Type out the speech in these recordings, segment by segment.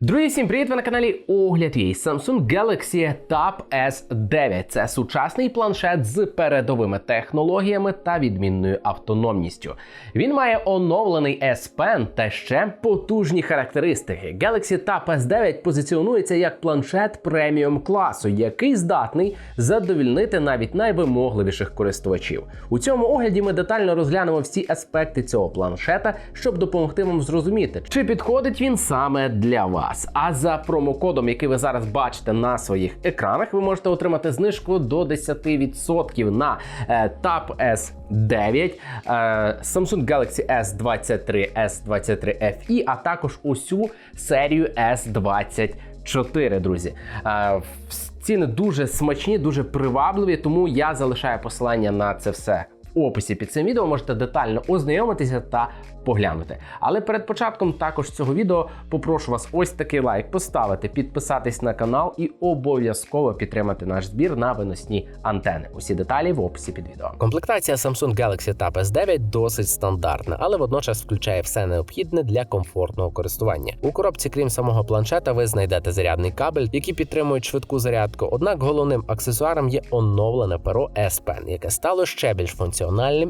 Друзі, всім привіт! Ви на каналі Огляд її Samsung Galaxy Tab S9. Це сучасний планшет з передовими технологіями та відмінною автономністю. Він має оновлений S Pen та ще потужні характеристики. Galaxy Tab S9 позиціонується як планшет преміум класу, який здатний задовільнити навіть найвимогливіших користувачів. У цьому огляді ми детально розглянемо всі аспекти цього планшета, щоб допомогти вам зрозуміти, чи підходить він саме для вас. А за промокодом, який ви зараз бачите на своїх екранах, ви можете отримати знижку до 10% на е, Tab S9, е, Samsung Galaxy S23, S23 FE, а також усю серію S24, друзі. Е, Ціни дуже смачні, дуже привабливі, тому я залишаю посилання на це все описі під цим відео. Можете детально ознайомитися та поглянути. Але перед початком також цього відео попрошу вас ось такий лайк поставити, підписатись на канал і обов'язково підтримати наш збір на виносні антени. Усі деталі в описі під відео. Комплектація Samsung Galaxy Tab S9 досить стандартна, але водночас включає все необхідне для комфортного користування. У коробці, крім самого планшета, ви знайдете зарядний кабель, який підтримує швидку зарядку. Однак головним аксесуаром є оновлене перо S Pen, яке стало ще більш функціональним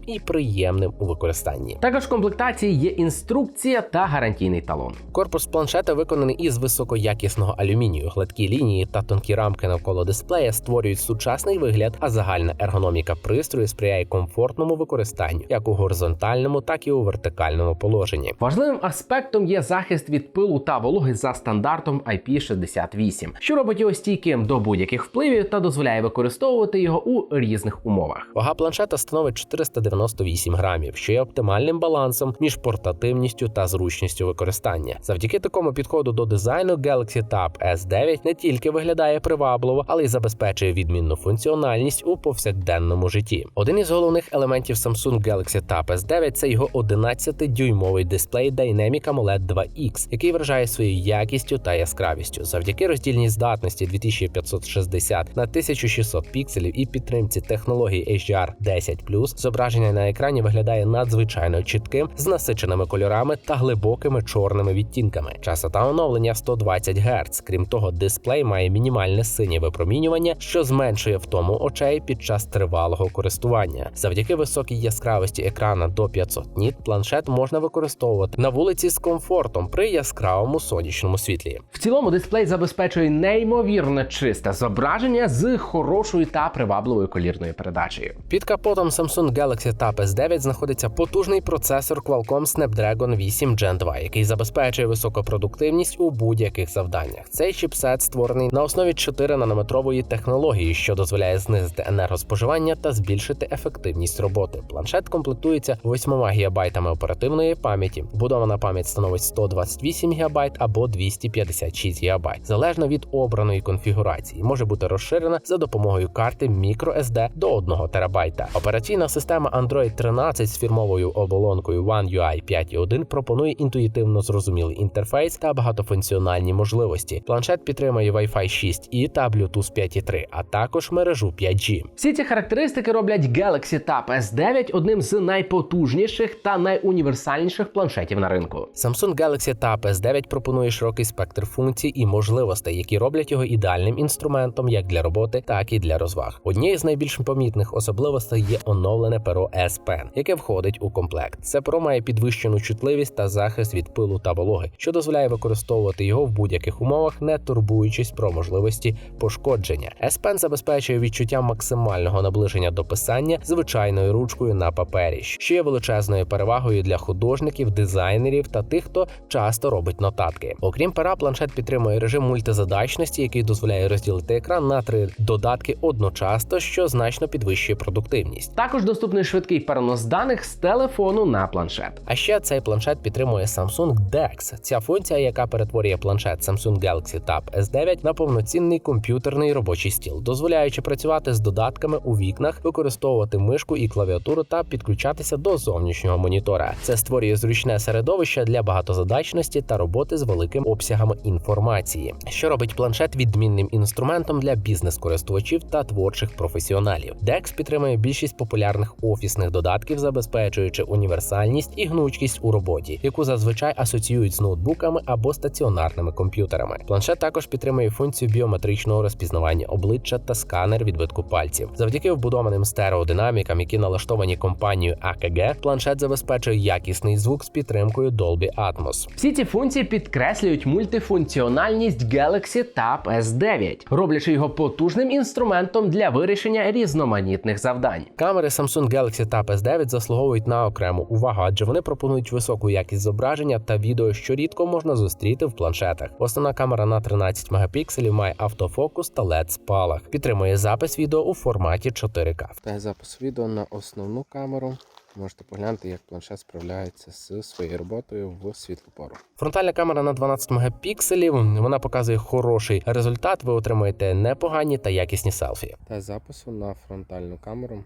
і приємним у використанні. Також в комплектації є інструкція та гарантійний талон. Корпус планшета виконаний із високоякісного алюмінію. Гладкі лінії та тонкі рамки навколо дисплея створюють сучасний вигляд, а загальна ергономіка пристрою сприяє комфортному використанню як у горизонтальному, так і у вертикальному положенні. Важливим аспектом є захист від пилу та вологи за стандартом IP68, що робить його стійким до будь-яких впливів та дозволяє використовувати його у різних умовах. Вага планшета становить 498 грамів, що є оптимальним балансом між портативністю та зручністю використання. Завдяки такому підходу до дизайну Galaxy Tab S9 не тільки виглядає привабливо, але й забезпечує відмінну функціональність у повсякденному житті. Один із головних елементів Samsung Galaxy Tab S9 це його 11-дюймовий дисплей Dynamic AMOLED 2X, який вражає своєю якістю та яскравістю. Завдяки роздільній здатності 2560 на 1600 пікселів і підтримці технології HDR 10 зображення на екрані виглядає надзвичайно чітким з насиченими кольорами та глибокими чорними відтінками. Частота оновлення 120 Гц. Крім того, дисплей має мінімальне синє випромінювання, що зменшує втому очей під час тривалого користування. Завдяки високій яскравості екрана до 500 ніт планшет можна використовувати на вулиці з комфортом при яскравому сонячному світлі. В цілому дисплей забезпечує неймовірно чисте зображення з хорошою та привабливою колірною передачею. Під капотом Samsung Galaxy Tab S9 знаходиться потужний процесор Qualcomm Snapdragon 8 Gen 2, який забезпечує високу продуктивність у будь-яких завданнях. Цей чіпсет створений на основі 4 нанометрової технології, що дозволяє знизити енергоспоживання та збільшити ефективність роботи. Планшет комплектується 8 ГБ оперативної пам'яті. Вбудована пам'ять становить 128 ГБ або 256 ГБ, залежно від обраної конфігурації, може бути розширена за допомогою карти microSD до 1 ТБ. Операційна система Android 13 з фірмовою оболонкою One UI 5.1 пропонує інтуїтивно зрозумілий інтерфейс та багатофункціональні можливості. Планшет підтримує Wi-Fi 6 і та Bluetooth 5.3, а також мережу 5G. Всі ці характеристики роблять Galaxy Tab S9 одним з найпотужніших та найуніверсальніших планшетів на ринку. Samsung Galaxy Tab S9 пропонує широкий спектр функцій і можливостей, які роблять його ідеальним інструментом як для роботи, так і для розваг. Однією з найбільш помітних особливостей є оновлене перо Pen, яке входить у комплект. Це перо має підвищену чутливість та захист від пилу та вологи, що дозволяє використовувати його в будь-яких умовах, не турбуючись про можливості пошкодження. S Pen забезпечує відчуття максимального наближення до писання звичайною ручкою на папері, що є величезною перевагою для художників, дизайнерів та тих, хто часто робить нотатки. Окрім пера, планшет підтримує режим мультизадачності, який дозволяє розділити екран на три додатки одночасно, що значно підвищує продуктивність. Також доступний швидкий перенос даних з телефону на планшет. А ще цей планшет підтримує Samsung DeX. Ця функція, яка перетворює планшет Samsung Galaxy Tab S9 на повноцінний комп'ютерний робочий стіл, дозволяючи працювати з додатками у вікнах, використовувати мишку і клавіатуру та підключатися до зовнішнього монітора. Це створює зручне середовище для багатозадачності та роботи з великим обсягами інформації, що робить планшет відмінним інструментом для бізнес-користувачів та творчих професіоналів. DeX підтримує більшість популярних популярних офісних додатків, забезпечуючи універсальність і гнучкість у роботі, яку зазвичай асоціюють з ноутбуками або стаціонарними комп'ютерами. Планшет також підтримує функцію біометричного розпізнавання обличчя та сканер відбитку пальців. Завдяки вбудованим стереодинамікам, які налаштовані компанією AKG, планшет забезпечує якісний звук з підтримкою Dolby Atmos. Всі ці функції підкреслюють мультифункціональність Galaxy Tab S9, роблячи його потужним інструментом для вирішення різноманітних завдань. Камери Samsung Galaxy Tab S9 заслуговують на окрему увагу, адже вони пропонують високу якість зображення та відео, що рідко можна зустріти в планшетах. Основна камера на 13 мегапікселів має автофокус та led спалах. Підтримує запис відео у форматі 4К. Та запис відео на основну камеру. Можете поглянути, як планшет справляється з своєю роботою в світлу пору. Фронтальна камера на 12 мегапікселів. Вона показує хороший результат. Ви отримаєте непогані та якісні селфі. Та запису на фронтальну камеру.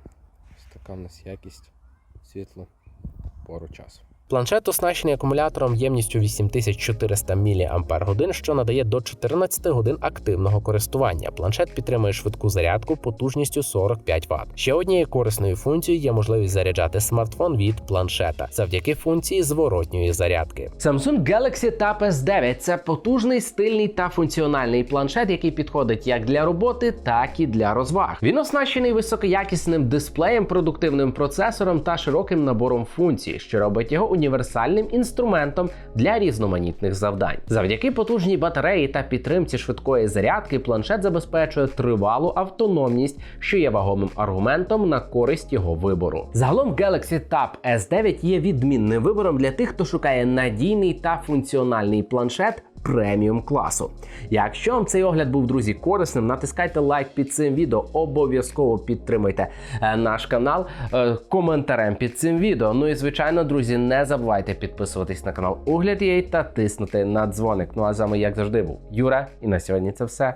Така в нас якість світло пору часу. Планшет оснащений акумулятором ємністю 8400 мАч, що надає до 14 годин активного користування. Планшет підтримує швидку зарядку потужністю 45 Вт. Ще однією корисною функцією є можливість заряджати смартфон від планшета завдяки функції зворотньої зарядки. Samsung Galaxy Tab S9 це потужний, стильний та функціональний планшет, який підходить як для роботи, так і для розваг. Він оснащений високоякісним дисплеєм, продуктивним процесором та широким набором функцій, що робить його універсальним інструментом для різноманітних завдань. Завдяки потужній батареї та підтримці швидкої зарядки планшет забезпечує тривалу автономність, що є вагомим аргументом на користь його вибору. Загалом Galaxy Tab S9 є відмінним вибором для тих, хто шукає надійний та функціональний планшет. Преміум класу. Якщо вам цей огляд був друзі корисним, натискайте лайк під цим відео. Обов'язково підтримуйте е, наш канал е, коментарем під цим відео. Ну і звичайно, друзі, не забувайте підписуватись на канал Огляд.ua та тиснути на дзвоник. Ну а з вами, як завжди, був Юра, і на сьогодні це все.